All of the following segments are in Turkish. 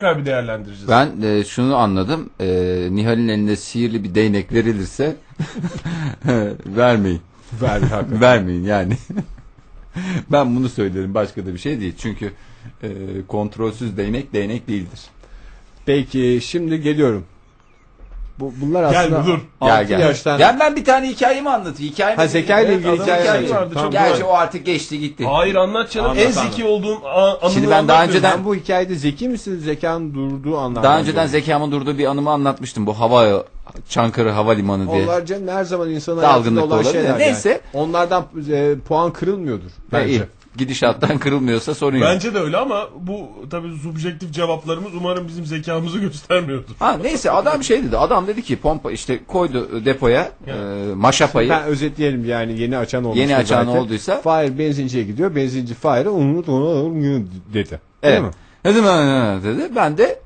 tekrar bir değerlendireceğiz. Ben e, şunu anladım. E, Nihal'in eline sihirli bir değnek verilirse vermeyin. Ver. Vermeyin yani. ben bunu söylerim. Başka da bir şey değil. Çünkü e, kontrolsüz değnek değnek değildir. Peki şimdi geliyorum. Bu, bunlar Gel aslında dur. Gel gel. yaştan... Gel ben bir tane hikayemi anlatayım. Hikayemi Ha, zeka ile ilgili hikaye vardı, Tamam. çok Gerçi güzel. o artık geçti gitti. Hayır anlat canım. Anlat, en zeki olduğun a- anını Şimdi ben daha önceden- Ben bu hikayede zeki misin? Zekanın durduğu anlamda. Daha önceden zekamın durduğu bir anımı anlatmıştım. Bu hava Çankırı Havalimanı diye. Onlar canım her zaman insanın hayatında olan şeyler. Neyse. Yani. Onlardan e, puan kırılmıyordur. Bence. iyi. Gidişattan kırılmıyorsa sorun yok. Bence de öyle ama bu tabii subjektif cevaplarımız umarım bizim zekamızı göstermiyordur. Ha neyse adam şey dedi. Adam dedi ki pompa işte koydu depoya e, maşapayı. Ben özetleyelim yani yeni açan olmuş. Yeni açan olduysa- Fahir benzinciye gidiyor. Benzinci Fahir'e unut onu dedi. Değil Evet. mi? Dedim "Ha, ha," dedi. Ben de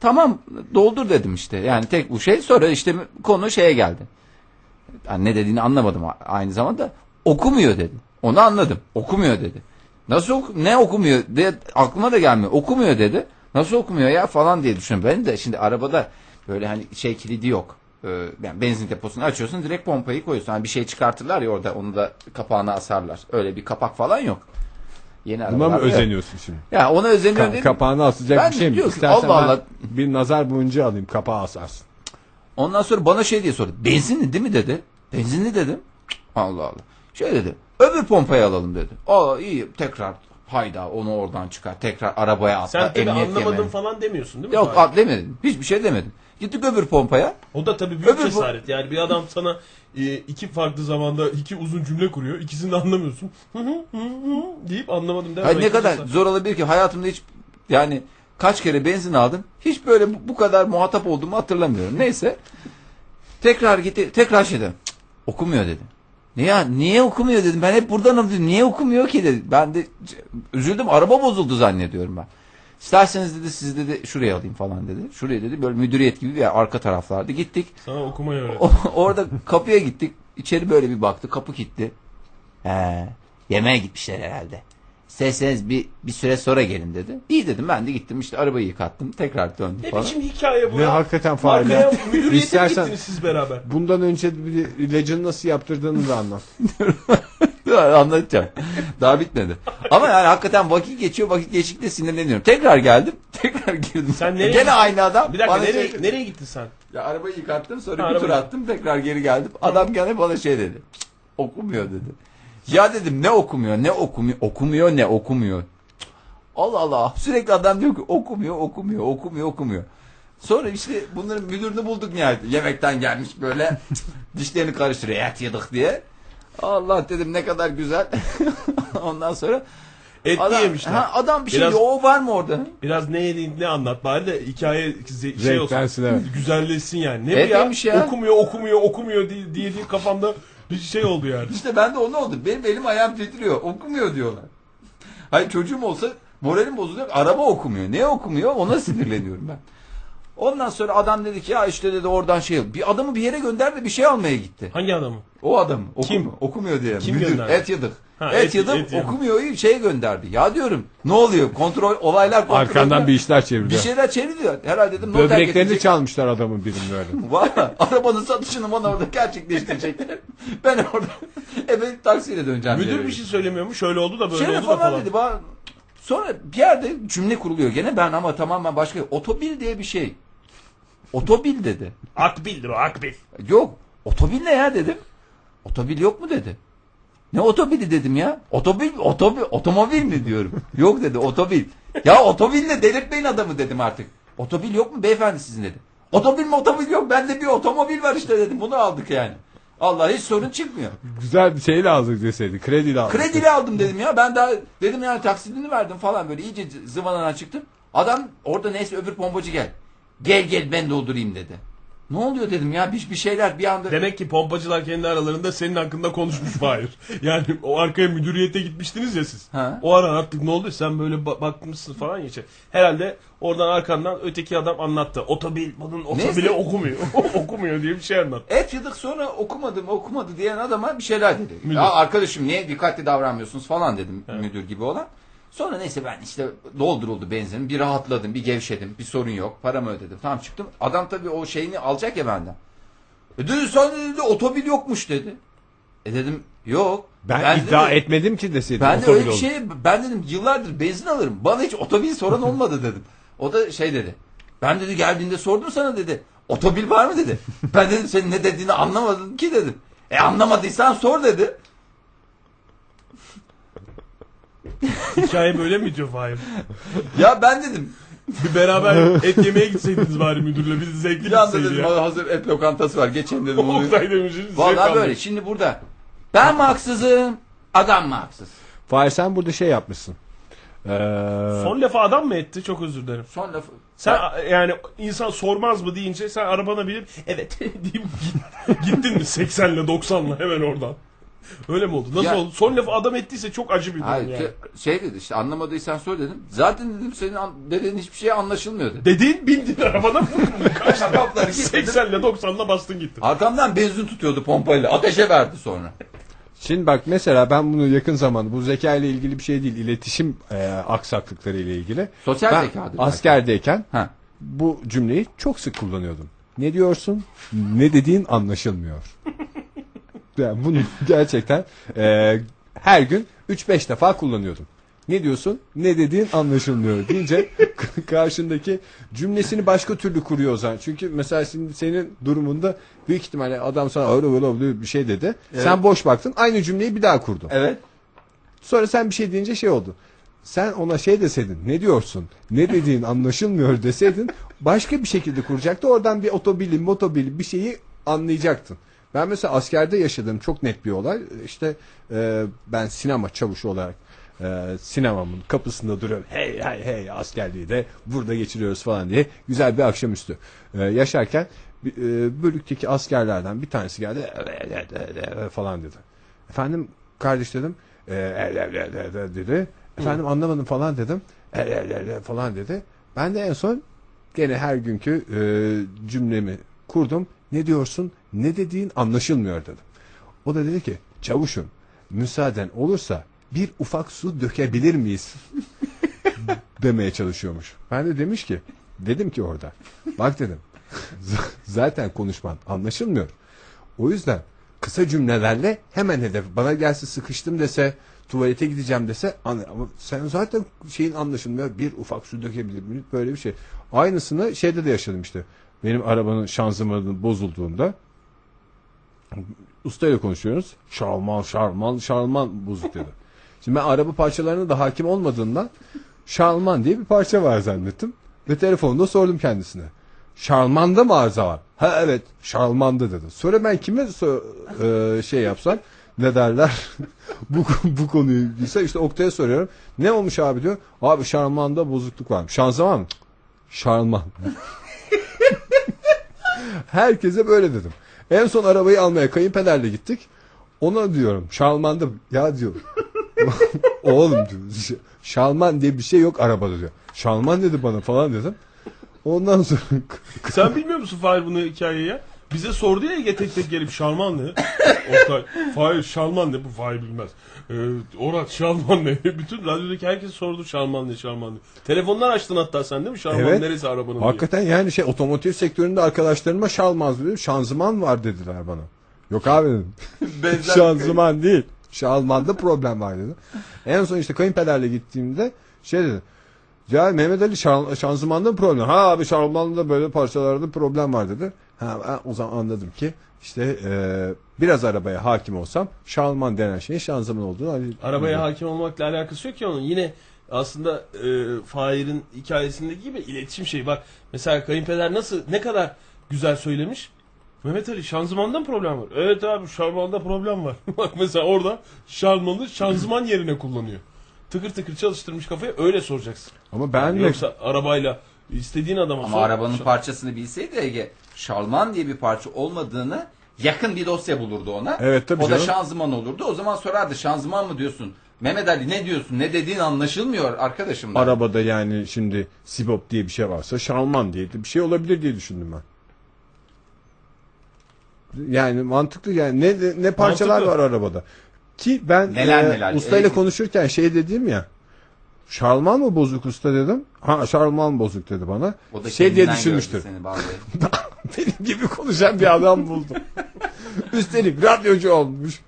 tamam doldur dedim işte. Yani tek bu şey. Sonra işte konu şeye geldi. Yani ne dediğini anlamadım aynı zamanda. Okumuyor dedi. Onu anladım. Okumuyor dedi. Nasıl oku- ne okumuyor diye aklıma da gelmiyor. Okumuyor dedi. Nasıl okumuyor ya falan diye düşünüyorum. Ben de şimdi arabada böyle hani şey kilidi yok. Ee, yani benzin deposunu açıyorsun direkt pompayı koyuyorsun. Hani bir şey çıkartırlar ya orada onu da kapağına asarlar. Öyle bir kapak falan yok. Yeni Buna mı yok. özeniyorsun şimdi? Ya ona özeniyorum Ka- dedim. kapağını asacak Ben bir şey mi? İstersen Allah Allah. bir nazar boncuğu alayım kapağı asarsın. Ondan sonra bana şey diye sordu. Benzinli değil mi dedi. Benzinli dedim. Allah Allah. Şey dedi. Öbür pompayı alalım dedi. Aa iyi tekrar hayda onu oradan çıkar. Tekrar arabaya atla. Sen tabii emniyet anlamadım kemeri. falan demiyorsun değil mi? Yok at demedim. Hiçbir şey demedim. Gittik öbür pompaya. O da tabii büyük Öbür cesaret. Yani bir adam sana e, iki farklı zamanda iki uzun cümle kuruyor. İkisini de anlamıyorsun. Hı hı hı hı deyip anlamadım demek. Hayır, ne kadar zor olabilir ki hayatımda hiç yani kaç kere benzin aldım. Hiç böyle bu, bu kadar muhatap olduğumu hatırlamıyorum. Neyse. Tekrar gitti. Tekrar şey dedim. "Cık, okumuyor dedi. Ya niye okumuyor dedim. Ben hep buradan alıyorum. Niye okumuyor ki dedi. Ben de üzüldüm. Araba bozuldu zannediyorum ben. İsterseniz dedi siz dedi şuraya alayım falan dedi. Şuraya dedi böyle müdüriyet gibi bir yer, arka taraflarda gittik. Sana okumayı öğret. O- orada kapıya gittik. İçeri böyle bir baktı. Kapı kilitli. He, yemeğe gitmişler herhalde. İsterseniz bir, bir süre sonra gelin dedi. İyi dedim ben de gittim işte arabayı yıkattım. Tekrar döndüm Ne falan. biçim hikaye bu Ne ya? hakikaten Markaya ya. müdüriyete İstersen- gittiniz siz beraber. Bundan önce bir ilacını nasıl yaptırdığını da anlat. Anlatacağım. Daha bitmedi. Ama yani hakikaten vakit geçiyor. Vakit geçtikçe sinirleniyorum. Tekrar geldim. Tekrar girdim. Sen nereye Gene gittin? aynı adam. Bir dakika bana nereye, şey- nereye gittin sen? Ya arabayı yıkattım sonra Ha, bir tur arabayı. attım tekrar geri geldim. Adam gene bana şey dedi. "Cık, okumuyor dedi. Ya dedim ne okumuyor ne okumuyor okumuyor ne okumuyor. Cık, Allah Allah sürekli adam diyor ki okumuyor okumuyor okumuyor okumuyor. Sonra işte bunların müdürünü bulduk nihayet. Yemekten gelmiş böyle dişlerini karıştırıyor et yedik diye. Allah dedim ne kadar güzel. Ondan sonra Etli adam, yemişler. ha, adam bir şey Biraz- diyor o var mı orada? Biraz ne yediğini ne anlat bari de hikaye şey olsun. Renklensin, evet. Güzelleşsin yani. Ne bu ya? ya? Okumuyor okumuyor okumuyor diye, diye, diye kafamda bir şey oldu yani. İşte ben de onu oldu. Benim elim ayağım titriyor. Okumuyor diyorlar. Hayır çocuğum olsa moralim bozuluyor. Araba okumuyor. Ne okumuyor? Ona sinirleniyorum ben. Ondan sonra adam dedi ki ya işte dedi oradan şey bir adamı bir yere gönderdi bir şey almaya gitti. Hangi adamı? O adam Kim? okumuyor, okumuyor diye. Kim Müdür gönderdi? et yedik. Ha, et, et- yedim et okumuyor şeye gönderdi. Ya diyorum ne oluyor? Kontrol olaylar kontrol. Arkandan bir işler çeviriyor. bir şeyler çeviriyor. Herhalde dedim noter Böbreklerini getirecek. çalmışlar adamın birinin öyle. Valla arabanın satışını bana orada gerçekleştirecekler. ben orada eve taksiyle döneceğim. Müdür bir şey söylemiyor mu? Şöyle oldu da böyle Şöyle oldu da falan, falan. dedi. Bana... Sonra bir yerde cümle kuruluyor gene ben ama tamamen başka. Otobil diye bir şey. Otobil dedi. Akbil'dir o akbil. Yok. Otobil ne ya dedim. Otobil yok mu dedi. Ne otobili dedim ya. Otobil, otobil, otomobil mi diyorum. yok dedi otobil. Ya otobil ne delirtmeyin adamı dedim artık. Otobil yok mu beyefendi sizin dedi. Otobil mi otobil yok bende bir otomobil var işte dedim. Bunu aldık yani. Allah hiç sorun çıkmıyor. Güzel bir şey lazım deseydi. Kredi lazım. Krediyle aldım dedim ya. Ben daha dedim yani taksidini verdim falan böyle iyice zıvanadan çıktım. Adam orada neyse öbür pompacı gel. Gel gel ben doldurayım dedi. Ne oluyor dedim ya bir, bir şeyler bir anda. Demek ki pompacılar kendi aralarında senin hakkında konuşmuş Fahir. yani o arkaya müdüriyete gitmiştiniz ya siz. Ha. O ara artık ne oldu sen böyle ba- bakmışsın falan ya. işte. Herhalde oradan arkandan öteki adam anlattı. Otobil bunun otobili okumuyor. okumuyor diye bir şey anlattı. Et yedik sonra okumadım okumadı diyen adama bir şeyler dedi. Müdür. Ya arkadaşım niye dikkatli davranmıyorsunuz falan dedim müdür gibi olan. Sonra neyse ben işte dolduruldu benzinim. Bir rahatladım, bir gevşedim. Bir sorun yok. Paramı ödedim. Tamam çıktım. Adam tabii o şeyini alacak ya benden. E dedi sen de dedi, otobil yokmuş dedi. E dedim yok. Ben, iddia dedi, etmedim ki deseydin. Ben de öyle bir şey ben dedim yıllardır benzin alırım. Bana hiç otobil soran olmadı dedim. O da şey dedi. Ben dedi geldiğinde sordum sana dedi. Otobil var mı dedi. Ben dedim senin ne dediğini anlamadım ki dedim. E anlamadıysan sor dedi. Hikaye böyle mi diyor Fahir? Ya ben dedim. Bir beraber et yemeye gitseydiniz bari müdürle. Bir zevkli Bir anda gitseydi dedim ya. "Aa, hazır et lokantası var. Geçelim dedim. Onu... Oktay zevk Vallahi böyle. Şimdi burada. Ben mi haksızım? Adam mı haksız? Fahir sen burada şey yapmışsın. Ee, Son lafı adam mı etti? Çok özür dilerim. Son lafı. Sen yani insan sormaz mı deyince sen arabana binip evet deyip git- gittin mi 80 ile 90 ile hemen oradan. Öyle mi oldu? Nasıl Ya- oldu? Son lafı adam ettiyse çok acı bir durum Hayır, yani. şey dedi işte anlamadıysan sor dedim. Zaten dedim senin an- dediğin hiçbir şey anlaşılmıyor dedi. Dediğin bindin vurdun. Kaç kilitledim. 80 ile 90 ile bastın gittin. Arkamdan benzin tutuyordu pompayla. Ateşe verdi sonra. Şimdi bak mesela ben bunu yakın zamanda bu zeka ile ilgili bir şey değil iletişim e, aksaklıkları ile ilgili. Sosyal ben zekadır. askerdeyken Ha. bu cümleyi çok sık kullanıyordum. Ne diyorsun? Ne dediğin anlaşılmıyor. Yani bunu gerçekten e, her gün 3-5 defa kullanıyordum. Ne diyorsun? Ne dediğin anlaşılmıyor deyince karşındaki cümlesini başka türlü kuruyor o zaman. Çünkü mesela şimdi senin durumunda büyük ihtimalle adam sana öyle öyle öyle bir şey dedi. Sen boş baktın aynı cümleyi bir daha kurdun. Evet. Sonra sen bir şey deyince şey oldu. Sen ona şey deseydin ne diyorsun ne dediğin anlaşılmıyor deseydin başka bir şekilde kuracaktı. Oradan bir otobili motobili bir şeyi anlayacaktın. Ben mesela askerde yaşadığım çok net bir olay. İşte e, ben sinema çavuşu olarak e, sinemamın kapısında duruyorum. Hey hey hey askerliği de burada geçiriyoruz falan diye güzel bir akşamüstü e, yaşarken e, bölükteki askerlerden bir tanesi geldi "E, falan dedi. Efendim kardeş dedim. E, dedi. Efendim anlamadım falan dedim. "E, e, e, e," falan dedi. Ben de en son gene her günkü e, cümlemi kurdum. Ne diyorsun? Ne dediğin anlaşılmıyor dedim. O da dedi ki çavuşum müsaaden olursa bir ufak su dökebilir miyiz? demeye çalışıyormuş. Ben de demiş ki dedim ki orada bak dedim zaten konuşman anlaşılmıyor. O yüzden kısa cümlelerle hemen hedef bana gelse sıkıştım dese tuvalete gideceğim dese ama sen zaten şeyin anlaşılmıyor bir ufak su dökebilir böyle bir şey. Aynısını şeyde de yaşadım işte. Benim arabanın şanzımanı bozulduğunda ustayla konuşuyoruz. Şarman, şarman, şarman bozuk dedi. Şimdi ben araba parçalarına da hakim olmadığından Şarman diye bir parça var zannettim. Ve telefonda sordum kendisine. Şarman'da mı arıza var? Ha evet Şarman'da dedi. Sonra ben kime so- e, şey yapsam ne derler bu, bu konuyu bilse işte Oktay'a soruyorum. Ne olmuş abi diyor. Abi Şarman'da bozukluk var. Şanzıman mı? Şarman. Herkese böyle dedim. En son arabayı almaya kayınpederle gittik. Ona diyorum Şalman'da ya diyor. Oğlum diyor. Şalman diye bir şey yok arabada diyor. Şalman dedi bana falan dedim. Ondan sonra Sen bilmiyor musun Fahir bunu hikayeyi ya? Bize sordu ya Ege tek tek gelip Şarman ne? Oktay, Fahir Şarman ne? Bu Fahir bilmez. Ee, Orat Şarman ne? Bütün radyodaki herkes sordu Şarman ne Şarman ne? Telefonlar açtın hatta sen değil mi? Şarman Evet. neresi arabanın diye. hakikaten yani şey otomotiv sektöründe arkadaşlarıma şalmaz dedim. Şanzıman var dediler bana. Yok abi dedim. Şanzıman değil. Şalmanda problem var dedi. En son işte kayınpederle gittiğimde şey dedi. Ya Mehmet Ali şan, şanzımanda mı problem? Ha abi şanzımanda böyle parçalarda problem var dedi. Ha o zaman anladım ki işte e, biraz arabaya hakim olsam şalman denen şeyin şanzıman olduğunu hani- Arabaya hakim olmakla alakası yok ki onun. Yine aslında e, Fahir'in hikayesindeki gibi iletişim şeyi. Bak mesela kayınpeder nasıl ne kadar güzel söylemiş. Mehmet Ali şanzımanda mı problem var? Evet abi şanzımanda problem var. Bak mesela orada şanzımanı şanzıman yerine kullanıyor. Tıkır tıkır çalıştırmış kafayı öyle soracaksın. Ama ben de Yoksa arabayla istediğin adama Ama sor. arabanın parçasını bilseydi Ege Şalman diye bir parça olmadığını yakın bir dosya bulurdu ona. Evet, tabii o da canım. şanzıman olurdu. O zaman sorardı şanzıman mı diyorsun? Mehmet Ali ne diyorsun? Ne dediğin anlaşılmıyor arkadaşım. arabada yani şimdi Sibop diye bir şey varsa şalman diye bir şey olabilir diye düşündüm ben. Yani mantıklı yani ne ne parçalar Mantıklı. var arabada. Ki ben Neler e, neler. ustayla E- konuşurken şey dediğim ya Şarlman mı bozuk usta dedim. Ha Şarlman bozuk dedi bana. O da şey diye düşünmüştür. Benim gibi konuşan bir adam buldum. Üstelik radyocu olmuş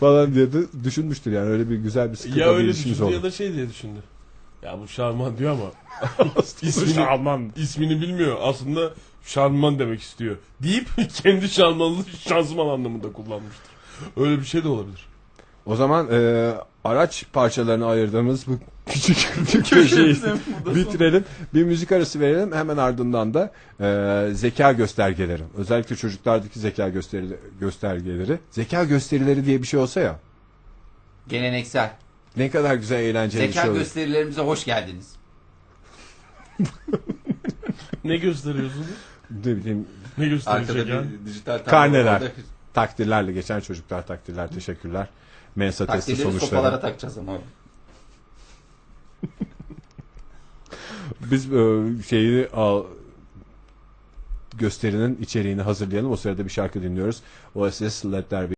falan diye de düşünmüştür yani öyle bir güzel bir sıkıntı Ya öyle düşündü oldu. ya da şey diye düşündü. Ya bu Şarman diyor ama ismini, Şarlman. ismini bilmiyor. Aslında Şarman demek istiyor. Deyip kendi Şarmanlı şanzıman anlamında kullanmıştır. Öyle bir şey de olabilir. O zaman e, araç parçalarını ayırdığımız bu küçük köşeyi bitirelim. Bir müzik arası verelim. Hemen ardından da e, zeka göstergeleri. Özellikle çocuklardaki zeka gösteri, göstergeleri. Zeka gösterileri diye bir şey olsa ya. Geleneksel. Ne kadar güzel eğlenceli bir Zeka şey olur. gösterilerimize hoş geldiniz. Ne gösteriyorsunuz? Ne bileyim Ne gösterecek Arkada ya? bir dijital tablo Karneler. orada. takdirlerle geçen çocuklar takdirler. Teşekkürler. Mensa testi sonuçları. sopalara takacağız ama. Biz e, şeyi al, gösterinin içeriğini hazırlayalım. O sırada bir şarkı dinliyoruz. OSS Let There Be